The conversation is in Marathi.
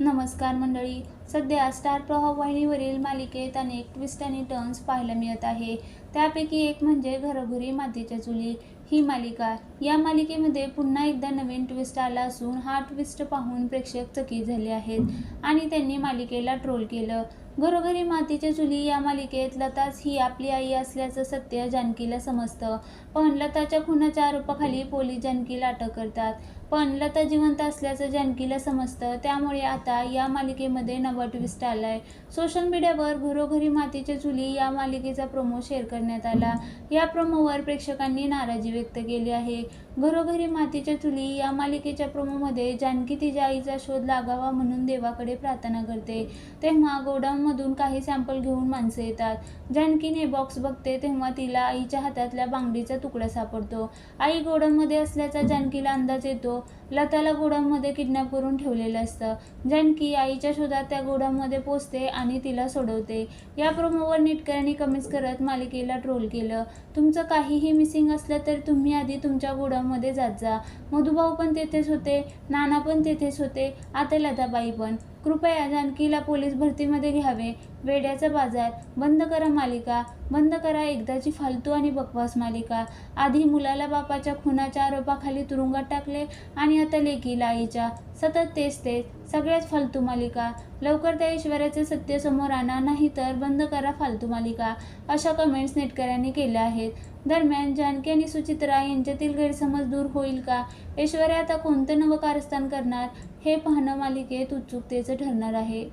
नमस्कार मंडळी. सध्या स्टार प्रभाव वाहिनीवरील मालिकेत अनेक ट्विस्ट आणि टर्न्स पाहायला मिळत आहे. त्यापैकी एक म्हणजे घरोघरी मातीच्या चुली. ही मालिका. या मालिकेमध्ये पुन्हा एकदा नवीन ट्विस्ट आला असून हा ट्विस्ट पाहून प्रेक्षक चकित झाले आहेत आणि त्यांनी मालिकेला ट्रोल केलं. घरोघरी मातीच्या चुली या मालिकेत लताच ही आपली आई असल्याचं सत्य जानकीला समजतं. पण लताच्या खुनाच्या आरोपाखाली पोलीस जानकीला अटक करतात. पण लता जिवंत असल्याचं जानकीला समजतं. त्यामुळे आता या मालिकेमध्ये नवा ट्विस्ट आलाय. सोशल मीडियावर घरोघरी मातीच्या चुली या मालिकेचा प्रोमो शेअर करण्यात आला. या प्रोमोवर प्रेक्षकांनी नाराजी व्यक्त केली आहे. घरोघरी मातीच्या चुली या मालिकेच्या प्रोमोमध्ये जानकी तिच्या आईचा शोध लागावा म्हणून देवाकडे प्रार्थना करते. तेव्हा दुकानांमधून काही सॅम्पल घेऊन माणसं येतात. जानकीने बॉक्स बघते तेव्हा तिला आईच्या हातातल्या बांगडीचा तुकडा सापडतो. आई गोडाऊनमध्ये असल्याचा जानकीला अंदाज येतो. लताला गोडाऊनमध्ये किडनॅप करून ठेवलेलं असतं. जानकी आईच्या शोधात त्या गोडाऊनमध्ये पोचते आणि तिला सोडवते. या प्रोमोवर नीटकऱ्यांनी कमेंट्स करत मालिकेला ट्रोल केलं. तुमचं काहीही मिसिंग असलं तर तुम्ही आधी तुमच्या गोडाऊनमध्ये जात जा. मधुभाऊ पण तेथेच होते. नाना पण तेथेच होते. आता लताबाई पण. कृपया जानकीला पोलीस भरतीमध्ये घ्यावे. वेड्याचा बाजार बंद करा मालिका बंद करा एकदाची फालतू आणि बकवास मालिका. आधी मुलाला बापाच्या खुनाच्या आरोपाखाली तुरुंगात टाकले आणि आता लेकीला आईच्या सतत तेच तेच. सगळ्याच फालतू मालिका. लवकर त्या ऐश्वर्याचे सत्य समोर आणा नाही तर बंद करा फालतू मालिका अशा कमेंट्स नेटकऱ्यांनी केल्या आहेत. दरम्यान जानकी आणि सुचित्रा यांच्यातील गैरसमज दूर होईल का? ऐश्वर्या आता कोणतं नवं कारस्थान करणार? हे पाहणं मालिकेत उत्सुकतेचं ठरणार आहे.